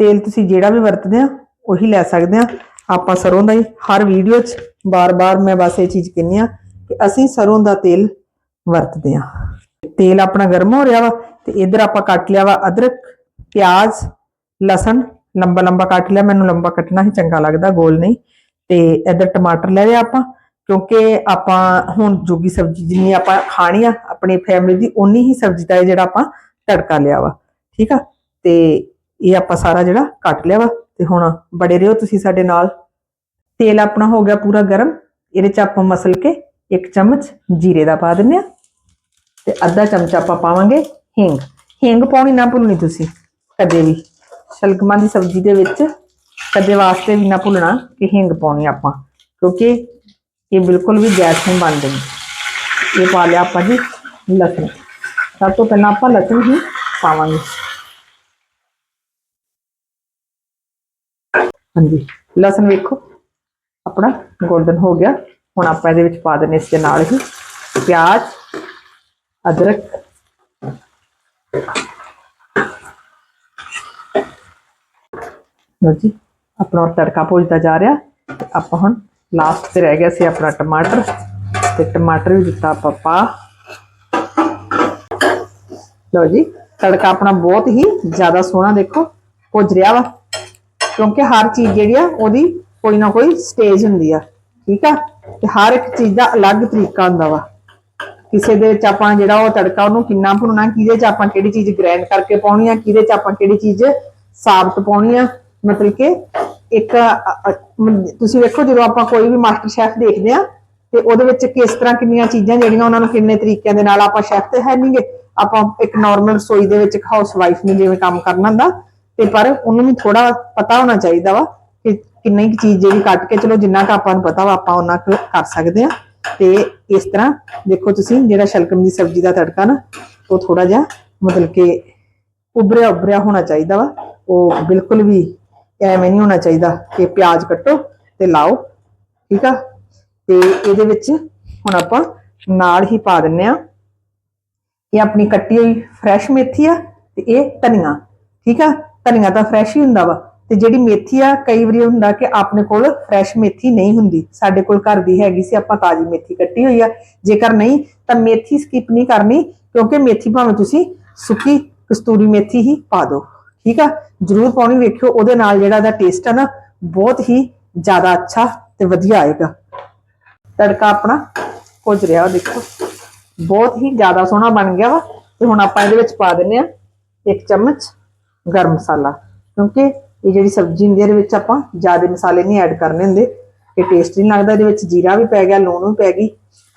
ਤੇਲ ਤੁਸੀਂ ਜਿਹੜਾ ਵੀ ਵਰਤਦੇ ਆ ਉਹੀ ਲੈ ਸਕਦੇ ਆ ਆਪਾਂ ਸਰੋਂ ਦਾ ਹੀ, ਹਰ ਵੀਡੀਓ 'ਚ ਬਾਰ-ਬਾਰ ਮੈਂ ਬਸ ਇਹ ਚੀਜ਼ ਕਹਿੰਨੀ ਆ ਕਿ ਅਸੀਂ ਸਰੋਂ ਦਾ ਤੇਲ ਵਰਤਦੇ ਆ ਤੇਲ ਆਪਣਾ ਗਰਮ ਹੋ ਰਿਹਾ ਵਾ ਤੇ ਇਧਰ ਆਪਾਂ ਕੱਟ ਲਿਆ ਵਾ ਅਦਰਕ, ਪਿਆਜ਼, ਲਸਣ ਲੰਬਾ ਲੰਬਾ ਕੱਟ ਲਿਆ। ਮੈਨੂੰ ਲੰਬਾ ਕੱਟਣਾ ਹੀ ਚੰਗਾ ਲੱਗਦਾ, ਗੋਲ ਨਹੀਂ। ਤੇ ਇਧਰ ਟਮਾਟਰ ਲੈ ਲਿਆ ਆਪਾਂ। ਕਿਉਂਕਿ ਆਪਾਂ ਹੁਣ ਜੋਗੀ ਸਬਜ਼ੀ ਜਿੰਨੀ ਆਪਾਂ ਖਾਣੀ ਆ, ਆਪਣੀ ਫੈਮਿਲੀ ਦੀ ਓਨੀ ਹੀ ਸਬਜ਼ੀ ਦਾ ਜਿਹੜਾ ਆਪਾਂ ਤੜਕਾ ਲਿਆ ਵਾ, ਠੀਕ ਆ? ਤੇ ਇਹ ਆਪਾਂ ਸਾਰਾ ਜਿਹੜਾ ਕੱਟ ਲਿਆ ਵਾ, ਤੇ ਹੁਣ ਬੜੇ ਰਹੋ ਤੁਸੀਂ ਸਾਡੇ ਨਾਲ। ਤੇਲ ਆਪਣਾ ਹੋ ਗਿਆ ਪੂਰਾ ਗਰਮ, ਇਹਦੇ ਚ ਆਪਾਂ ਮਸਲ ਕੇ ਇੱਕ ਚਮਚ ਜੀਰੇ ਦਾ ਪਾ ਦਿੰਨੇ ਆ, ਤੇ ਅੱਧਾ ਚਮਚ ਆਪਾਂ ਪਾਵਾਂਗੇ ਹਿੰਗ। ਹਿੰਗ ਪਾਉਣੀ ਨਾ ਭੁੱਲਣੀ ਤੁਸੀਂ, ਕਦੇ ਵੀ। ਸ਼ਲਗਮਾਂ ਦੀ ਸਬਜ਼ੀ ਦੇ ਵਿੱਚ ਕਦੇ ਵਾਸਤੇ ਵੀ ਨਾ ਭੁੱਲਣਾ ਕਿ ਹਿੰਗ ਪਾਉਣੀ ਆਪਾਂ, ਕਿਉਂਕਿ ਇਹ ਬਿਲਕੁਲ ਵੀ ਗੈਸ ਨਹੀਂ ਬਣਦੀ ਇਹ ਪਾ ਲਿਆ ਆਪਾਂ ਜੀ ਲਸਣ ਸਭ ਤੋਂ ਪਹਿਲਾਂ ਆਪਾਂ ਲਸਣ ਹੀ ਪਾਵਾਂਗੇ ਹਾਂਜੀ ਲਸਣ ਵੇਖੋ ਆਪਣਾ 골ਡਨ ਹੋ ਗਿਆ ਹੁਣ ਆਪਾਂ ਇਹਦੇ ਵਿੱਚ ਪਾ ਦੇਣੇ ਇਸ ਦੇ ਨਾਲ ਹੀ ਪਿਆਜ਼ ਅਦਰਕ ਲਓ ਜੀ ਆਪਣਾ ਤੜਕਾ ਭੁੱਜਦਾ ਜਾ ਰਿਹਾ ਤੇ ਆਪਾਂ ਹੁਣ ਲਾਸਟ ਤੇ ਰਹਿ ਗਿਆ ਸੀ ਆਪਣਾ ਟਮਾਟਰ ਤੇ ਟਮਾਟਰ ਵੀ ਦਿੱਤਾ ਆਪਾਂ ਪਾ। ਲਓ ਜੀ, ਤੜਕਾ ਆਪਣਾ ਬਹੁਤ ਹੀ ਜ਼ਿਆਦਾ ਸੋਹਣਾ ਦੇਖੋ ਭੁੱਜ ਰਿਹਾ ਵਾ। ਕਿਉਂਕਿ ਹਰ ਚੀਜ਼ ਜਿਹੜੀ ਆ, ਉਹਦੀ ਕੋਈ ਨਾ ਕੋਈ ਸਟੇਜ ਹੁੰਦੀ ਆ, ਠੀਕ ਆ? ਤੇ ਹਰ ਇੱਕ ਚੀਜ਼ ਦਾ ਅਲੱਗ ਤਰੀਕਾ ਹੁੰਦਾ ਵਾ। ਕਿਸੇ ਦੇ ਵਿੱਚ ਆਪਾਂ ਜਿਹੜਾ ਉਹ ਤੜਕਾ ਉਹਨੂੰ ਕਿੰਨਾ ਭੁੰਨਣਾ, ਕਿਹਦੇ ਚ ਆਪਾਂ ਕਿਹੜੀ ਚੀਜ਼ ਗ੍ਰਾਈਂਡ ਕਰਕੇ ਪਾਉਣੀ ਆ, ਕਿਹਦੇ ਚ ਆਪਾਂ ਕਿਹੜੀ ਚੀਜ਼ ਸਾਬਤ ਪਾਉਣੀ ਆ, ਮਤਲਬ ਕਿ ਇੱਕ, ਅ- ਅ- ਤੁਸੀਂ ਵੇਖੋ ਜਦੋਂ ਆਪਾਂ ਕੋਈ ਵੀ ਮਾਸਟਰ ਸ਼ੈਫ ਦੇਖਦੇ ਆ ਤੇ ਉਹਦੇ ਵਿੱਚ ਕਿਸ ਤਰ੍ਹਾਂ ਕਿੰਨੀਆਂ ਚੀਜ਼ਾਂ ਜਿਹੜੀਆਂ ਉਹਨਾਂ ਨੂੰ ਕਿੰਨੇ ਤਰੀਕਿਆਂ ਦੇ ਨਾਲ ਆਪਾਂ ਸ਼ੈਫ ਤੇ ਹੈ ਨਹੀਂਗੇ। ਆਪਾਂ ਇੱਕ ਨਾਰਮਲ ਰਸੋਈ ਦੇ ਵਿੱਚ ਹਾਊਸ ਵਾਈਫ ਨੇ ਜਿਵੇਂ ਕੰਮ ਕਰਨਾ ਹੁੰਦਾ, ਤੇ ਪਰ ਉਹਨੂੰ ਵੀ ਥੋੜਾ ਪਤਾ ਹੋਣਾ ਚਾਹੀਦਾ ਵਾ ਕਿ ਕਿੰਨੀ ਕੁ ਚੀਜ਼ ਜਿਹੜੀ ਕੱਟ ਕੇ ਚਲੋ ਜਿੰਨਾ ਕੁ ਆਪਾਂ ਨੂੰ ਪਤਾ ਵਾ, ਆਪਾਂ ਉਹਨਾਂ ਕੁ ਕਰ ਸਕਦੇ ਆ ਤੇ ਇਸ ਤਰ੍ਹਾਂ ਦੇਖੋ ਤੁਸੀਂ ਜਿਹੜਾ ਸ਼ਲਗਮ ਦੀ ਸਬਜ਼ੀ ਦਾ ਤੜਕਾ ਨਾ, ਉਹ ਥੋੜਾ ਜਿਹਾ ਮਤਲਬ ਕਿ ਉਬਰਿਆ ਉਬਰਿਆ ਹੋਣਾ ਚਾਹੀਦਾ ਵਾ। ਉਹ ਬਿਲਕੁਲ ਵੀ ਐਵੇਂ ਨਹੀਂ ਹੋਣਾ ਚਾਹੀਦਾ ਕਿ ਪਿਆਜ਼ ਕੱਟੋ ਤੇ ਲਾਓ, ਠੀਕ ਆ? ਤੇ ਇਹਦੇ ਵਿੱਚ ਹੁਣ ਆਪਾਂ ਨਾਲ ਹੀ ਪਾ ਦਿੰਨੇ ਆ। ਇਹ ਆਪਣੀ ਕੱਟੀ ਹੋਈ ਫਰੈਸ਼ ਮੇਥੀ ਆ ਤੇ ਇਹ ਧਨੀਆ, ਠੀਕ ਆ? ਧਨੀਆ ਤਾਂ ਫਰੈਸ਼ ਹੀ ਹੁੰਦਾ ਵਾ। ਤੇ ਜਿਹੜੀ ਮੇਥੀ ਆ, ਕਈ ਵਾਰੀ ਹੁੰਦਾ ਕਿ ਆਪਣੇ ਕੋਲ ਫਰੈਸ਼ ਮੇਥੀ ਨਹੀਂ ਹੁੰਦੀ। ਸਾਡੇ ਕੋਲ ਘਰ ਦੀ ਹੈਗੀ ਸੀ, ਆਪਾਂ ਤਾਜ਼ੀ ਮੇਥੀ ਕੱਟੀ ਹੋਈ ਆ। ਜੇਕਰ ਨਹੀਂ, ਤਾਂ ਮੇਥੀ ਸਕਿਪ ਨਹੀਂ ਕਰਨੀ, ਕਿਉਂਕਿ ਮੇਥੀ ਭਾਵੇਂ ਤੁਸੀਂ ਸੁੱਕੀ ਕਸਤੂਰੀ ਮੇਥੀ ਹੀ ਪਾ ਦਿਓ। ਠੀਕ ਆ? ਜਰੂਰ ਪਾਉਣੀ, ਵੇਖਿਓ, ਉਹਦੇ ਨਾਲ ਜਿਹੜਾ ਇਹਦਾ ਟੇਸਟ ਆ ਨਾ, ਬਹੁਤ ਹੀ ਜ਼ਿਆਦਾ ਅੱਛਾ ਤੇ ਵਧੀਆ ਆਏਗਾ। ਤੜਕਾ ਆਪਣਾ ਕੁਝ ਰਿਹਾ ਦੇਖੋ। ਬਹੁਤ ਹੀ ਜ਼ਿਆਦਾ ਸੋਹਣਾ ਬਣ ਗਿਆ ਵਾ ਤੇ ਹੁਣ ਆਪਾਂ ਇਹਦੇ ਵਿੱਚ ਪਾ ਦਿੰਨੇ ਆ ਇੱਕ ਚਮਚ ਗਰਮ ਮਸਾਲਾ। ਕਿਉਂਕਿ ਇਹ ਜਿਹੜੀ ਸਬਜ਼ੀ ਹੁੰਦੀ ਹੈ ਇਹਦੇ ਵਿੱਚ ਆਪਾਂ ਜ਼ਿਆਦਾ ਮਸਾਲੇ ਨਹੀਂ ਐਡ ਕਰਨੇ ਹੁੰਦੇ। ਇਹ ਟੇਸਟ ਨਹੀਂ ਲੱਗਦਾ, ਇਹਦੇ ਵਿੱਚ ਜੀਰਾ ਵੀ ਪੈ ਗਿਆ, ਲੂਣ ਵੀ ਪੈ ਗਈ,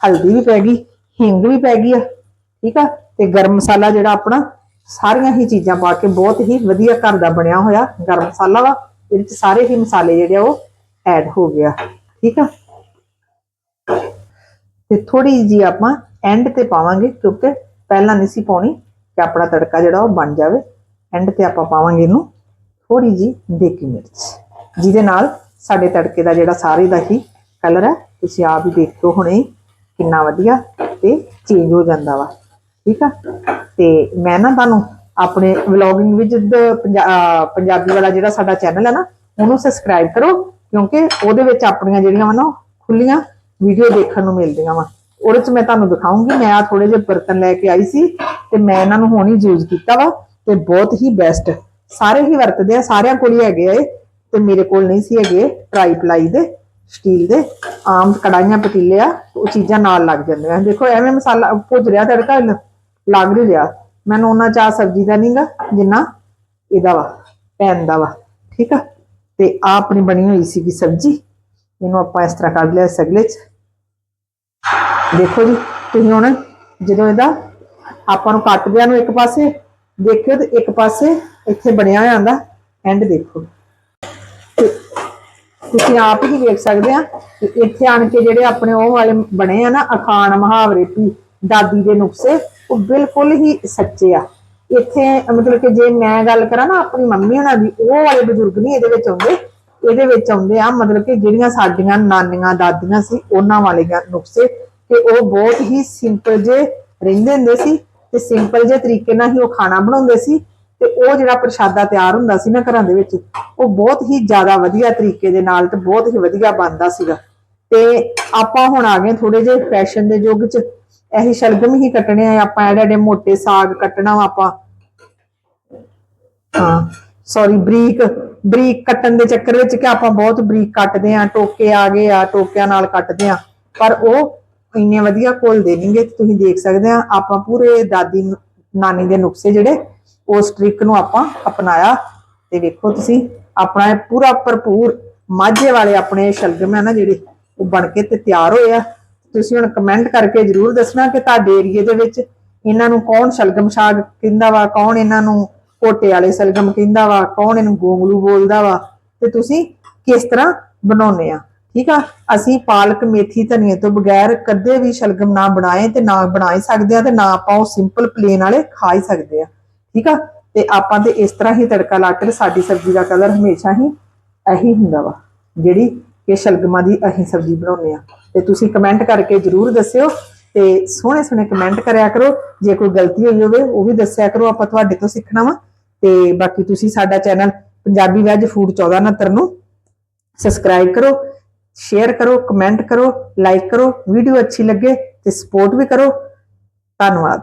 ਹਲਦੀ ਵੀ ਪੈ ਗਈ, ਹਿੰਗ ਵੀ ਪੈ ਗਈ ਆ, ਠੀਕ ਆ? ਤੇ ਗਰਮ ਮਸਾਲਾ ਜਿਹੜਾ ਆਪਣਾ ਸਾਰੀਆਂ ਹੀ ਚੀਜ਼ਾਂ ਪਾ ਕੇ ਬਹੁਤ ਹੀ ਵਧੀਆ ਘਰ ਦਾ ਬਣਿਆ ਹੋਇਆ ਗਰਮ ਮਸਾਲਾ ਵਾ। ਇਹਦੇ ਵਿੱਚ ਸਾਰੇ ਹੀ ਮਸਾਲੇ ਜਿਹੜੇ ਆ ਉਹ ਐਡ ਹੋ ਗਿਆ ਠੀਕ ਆ? ਤੇ ਥੋੜੀ ਜੀ ਆਪਾਂ ਐਂਡ ਤੇ ਪਾਵਾਂਗੇ ਕਿਉਂਕਿ ਪਹਿਲਾਂ ਨਹੀਂ ਸੀ ਪਾਉਣੀ ਕਿ ਆਪਣਾ ਤੜਕਾ ਜਿਹੜਾ ਉਹ ਬਣ ਜਾਵੇ। ਐਂਡ ਤੇ ਆਪਾਂ ਪਾਵਾਂਗੇ ਇਹਨੂੰ ਥੋੜੀ ਜੀ ਦੇਗੀ ਮਿਰਚ, ਜਿਹਦੇ ਨਾਲ ਸਾਡੇ ਤੜਕੇ ਦਾ ਜਿਹੜਾ ਸਾਰੇ ਦਾ ਹੀ ਕਲਰ ਹੈ ਤੁਸੀਂ ਆਪ ਹੀ ਦੇਖੋ ਹੁਣੇ ਕਿੰਨਾ ਵਧੀਆ ਤੇ ਚੇਂਜ ਹੋ ਜਾਂਦਾ ਵਾ। ਠੀਕ ਆ? ਤੇ ਮੈਂ ਨਾ ਤੁਹਾਨੂੰ ਆਪਣੇ ਵਲੌਗਿੰਗ ਵਿੱਚ ਪੰਜਾਬੀ ਵਾਲਾ ਜਿਹੜਾ ਸਾਡਾ ਚੈਨਲ ਹੈ ਨਾ, ਉਹਨੂੰ ਸਬਸਕ੍ਰਾਈਬ ਕਰੋ, ਕਿਉਂਕਿ ਉਹਦੇ ਵਿੱਚ ਆਪਣੀਆਂ ਜਿਹੜੀਆਂ ਵਾ ਖੁੱਲੀਆਂ ਵੀਡੀਓ ਦੇਖਣ ਨੂੰ ਮਿਲਦੀਆਂ ਵਾ। ਉਹਦੇ ਚ ਮੈਂ ਤੁਹਾਨੂੰ ਦਿਖਾਉਂਗੀ, ਮੈਂ ਆ ਥੋੜੇ ਜਿਹੇ ਬਰਤਨ ਲੈ ਕੇ ਆਈ ਸੀ, ਤੇ ਮੈਂ ਇਹਨਾਂ ਨੂੰ ਹੁਣ ਹੀ ਯੂਜ਼ ਕੀਤਾ ਵਾ, ਤੇ ਬਹੁਤ ਹੀ ਬੈਸਟ ਸਾਰੇ ਹੀ ਵਰਤਦੇ ਆ, ਸਾਰਿਆਂ ਕੋਲ ਹੀ ਹੈਗੇ ਆ ਤੇ ਮੇਰੇ ਕੋਲ ਨਹੀਂ ਸੀ ਹੈਗੇ ਟਰਾਈ ਪਲਾਈ ਦੇ ਸਟੀਲ ਦੇ। ਆਮ ਕੜਾਈਆਂ ਪਤੀਲੇ ਆ, ਉਹ ਚੀਜ਼ਾਂ ਨਾਲ ਲੱਗ ਜਾਂਦੀਆਂ। ਦੇਖੋ, ਐਵੇਂ ਮਸਾਲਾ ਭੁੱਜ ਰਿਹਾ ਤੜਕਾ ਲੱਗ ਨਹੀਂ ਰਿਹਾ। ਮੈਨੂੰ ਉਹਨਾਂ ਚਾਹ ਸਬਜ਼ੀ ਦਾ ਨਹੀਂਗਾ ਜਿੰਨਾ ਇਹਦਾ ਵਾ ਪੈਨ ਦਾ ਵਾ, ਠੀਕ ਆ? ਤੇ ਆ ਆਪਣੀ ਬਣੀ ਹੋਈ ਸੀਗੀ ਸਬਜ਼ੀ। ਇਹਨੂੰ ਆਪਾਂ ਇਸ ਤਰ੍ਹਾਂ ਕੱਢ ਲਿਆ ਸਗਲੇ ਚ। ਦੇਖੋ ਜੀ, ਤੁਸੀਂ ਹੁਣ ਜਦੋਂ ਇਹਦਾ ਆਪਾਂ ਨੂੰ ਕੱਟ ਦਿਆਂ ਨੂੰ ਇੱਕ ਪਾਸੇ, ਦੇਖਿਓ ਤੇ ਇੱਕ ਪਾਸੇ ਇੱਥੇ ਬਣਿਆ ਹੋਇਆ ਆਂਦਾ ਐਂਡ ਦੇਖੋ। ਤੇ ਤੁਸੀਂ ਆਪ ਹੀ ਦੇਖ ਸਕਦੇ ਆ ਕਿ ਇੱਥੇ ਆਣ ਕੇ ਜਿਹੜੇ ਆਪਣੇ ਉਹ ਵਾਲੇ ਬਣੇ ਆ ਨਾ, ਅਖਾਣ ਮੁਹਾਵਰੇ ਵੀ ਦਾਦੀ ਦੇ ਨੁਕਸੇ, ਉਹ ਬਿਲਕੁਲ ਹੀ ਸੱਚੇ ਆ। ਇੱਥੇ, ਮਤਲਬ ਕਿ ਜੇ ਮੈਂ ਗੱਲ ਕਰਾਂ ਨਾ ਆਪਣੀ ਮੰਮੀ ਹੋਣਾ ਦੀ, ਉਹ ਵਾਲੇ ਬਜ਼ੁਰਗ ਨਹੀਂ ਇਹਦੇ ਵਿੱਚ ਆਉਂਦੇ। ਇਹਦੇ ਵਿੱਚ ਆਉਂਦੇ ਆ, ਮਤਲਬ ਕਿ ਜਿਹੜੀਆਂ ਸਾਡੀਆਂ ਨਾਨੀਆਂ, ਦਾਦੀਆਂ ਸੀ, ਉਹਨਾਂ ਵਾਲੇ ਨੁਕਸੇ। ਕਿ ਉਹ ਬਹੁਤ ਹੀ ਸਿੰਪਲ ਜੇ ਰਹਿੰਦੇ ਹੁੰਦੇ ਸੀ ਤੇ ਸਿੰਪਲ ਜੇ ਤਰੀਕੇ ਨਾਲ ਹੀ ਉਹ ਖਾਣਾ ਬਣਾਉਂਦੇ ਸੀ। ਤੇ ਉਹ ਜਿਹੜਾ ਪ੍ਰਸ਼ਾਦਾ ਤਿਆਰ ਹੁੰਦਾ ਸੀ ਨਾ ਘਰਾਂ ਦੇ ਵਿੱਚ, ਉਹ ਬਹੁਤ ਹੀ ਜ਼ਿਆਦਾ ਵਧੀਆ ਤਰੀਕੇ ਦੇ ਨਾਲ ਤੇ ਬਹੁਤ ਹੀ ਵਧੀਆ ਬਣਦਾ ਸੀਗਾ। ਤੇ ਆਪਾਂ ਹੁਣ ਆ ਗਏ ਥੋੜੇ ਜਿਹੇ ਫੈਸ਼ਨ ਦੇ ਯੁੱਗ 'ਚ। ਇਹੀ ਸ਼ਲਗਮ ਹੀ ਕੱਟਣੇ ਆ, ਆਪਾਂ ਐਡੇ ਐਡੇ ਮੋਟੇ ਸਾਗ ਕੱਟਣਾ ਵਾ ਆਪਾਂ। ਹਾਂ ਸੌਰੀ ਬਰੀਕ ਬਰੀਕ ਕੱਟਣ ਦੇ ਚੱਕਰ ਵਿੱਚ ਕਿ ਆਪਾਂ ਬਹੁਤ ਬਰੀਕ ਕੱਟਦੇ ਆ, ਟੋਕੇ ਆ ਗਏ ਆ, ਟੋਕਿਆਂ ਨਾਲ ਕੱਟਦੇ ਆ। ਪਰ ਉਹ ਇੰਨੇ ਵਧੀਆ ਘੁਲਦੇ ਨਹੀਂਗੇ ਤੁਸੀਂ ਦੇਖ ਸਕਦੇ ਆ, ਆਪਾਂ ਪੂਰੇ ਦਾਦੀ ਨਾਨੀ ਦੇ ਨੁਕਸੇ ਜਿਹੜੇ, ਉਸ ਟ੍ਰਿਕ ਨੂੰ ਆਪਾਂ ਅਪਣਾਇਆ। ਤੇ ਵੇਖੋ ਤੁਸੀਂ, ਆਪਣਾ ਪੂਰਾ ਭਰਪੂਰ ਮਾਝੇ ਵਾਲੇ ਆਪਣੇ ਸ਼ਲਗਮ ਆ ਨਾ ਜਿਹੜੇ, ਉਹ ਬਣ ਕੇ ਤੇ ਤਿਆਰ ਹੋਏ ਆ। ਤੁਸੀਂ ਹੁਣ ਕਮੈਂਟ ਕਰਕੇ ਜਰੂਰ ਦੱਸਣਾ ਕਿ ਤੁਹਾਡੇ ਏਰੀਏ ਦੇ ਵਿੱਚ ਇਹਨਾਂ ਨੂੰ ਕੌਣ ਸ਼ਲਗਮ ਸਾਗ ਕਹਿੰਦਾ ਵਾ, ਕੌਣ ਇਹਨਾਂ ਨੂੰ ਕੋਟੇ ਵਾਲੇ ਸ਼ਲਗਮ ਕਹਿੰਦਾ ਵਾ, ਕੌਣ ਇਹਨੂੰ ਗੋਂਗਲੂ ਬੋਲਦਾ ਵਾ ਤੇ ਤੁਸੀਂ ਕਿਸ ਤਰ੍ਹਾਂ ਬਣਾਉਨੇ ਆ? ਠੀਕ ਆ? ਅਸੀਂ ਪਾਲਕ, ਮੇਥੀ, ਧਨੀਏ ਤੋਂ ਬਗੈਰ ਕਦੇ ਵੀ ਸ਼ਲਗਮ ਨਾ ਬਣਾਏ ਤੇ ਨਾ ਬਣਾ ਹੀ ਸਕਦੇ ਆ ਤੇ ਨਾ ਆਪਾਂ ਉਹ ਸਿੰਪਲ ਪਲੇਨ ਵਾਲੇ ਖਾ ਹੀ ਸਕਦੇ ਆ। ਠੀਕ ਆ? ਤੇ ਆਪਾਂ ਤੇ ਇਸ ਤਰ੍ਹਾਂ ਹੀ ਤੜਕਾ ਲਾ ਕੇ ਸਾਡੀ ਸਬਜ਼ੀ ਦਾ ਕਲਰ ਹਮੇਸ਼ਾ ਹੀ ਇਹੀ ਹੁੰਦਾ ਵਾ, ਜਿਹੜੀ ਕਿ ਸ਼ਲਗਮਾਂ ਦੀ ਅਸੀਂ ਸਬਜ਼ੀ ਬਣਾਉਂਦੇ ਆ ਤੇ ਤੁਸੀਂ ਕਮੈਂਟ ਕਰਕੇ ਜਰੂਰ ਦੱਸਿਓ ਤੇ ਸੋਹਣੇ ਸੋਹਣੇ ਕਮੈਂਟ ਕਰਿਆ ਕਰੋ। ਜੇ ਕੋਈ ਗਲਤੀ ਹੋਈ ਹੋਵੇ, ਉਹ ਵੀ ਦੱਸਿਆ ਕਰੋ। ਆਪਾਂ ਤੁਹਾਡੇ ਤੋਂ ਸਿੱਖਣਾ ਵਾ। ਤੇ ਬਾਕੀ ਤੁਸੀਂ ਸਾਡਾ ਚੈਨਲ ਪੰਜਾਬੀ ਵੈਜ ਫੂਡ 1469 ਨੂੰ ਸਬਸਕ੍ਰਾਈਬ ਕਰੋ ਸ਼ੇਅਰ ਕਰੋ ਕਮੈਂਟ ਕਰੋ ਲਾਈਕ ਕਰੋ। ਵੀਡੀਓ ਅੱਛੀ ਲੱਗੇ ਤੇ ਸਪੋਰਟ ਵੀ ਕਰੋ। ਧੰਨਵਾਦ।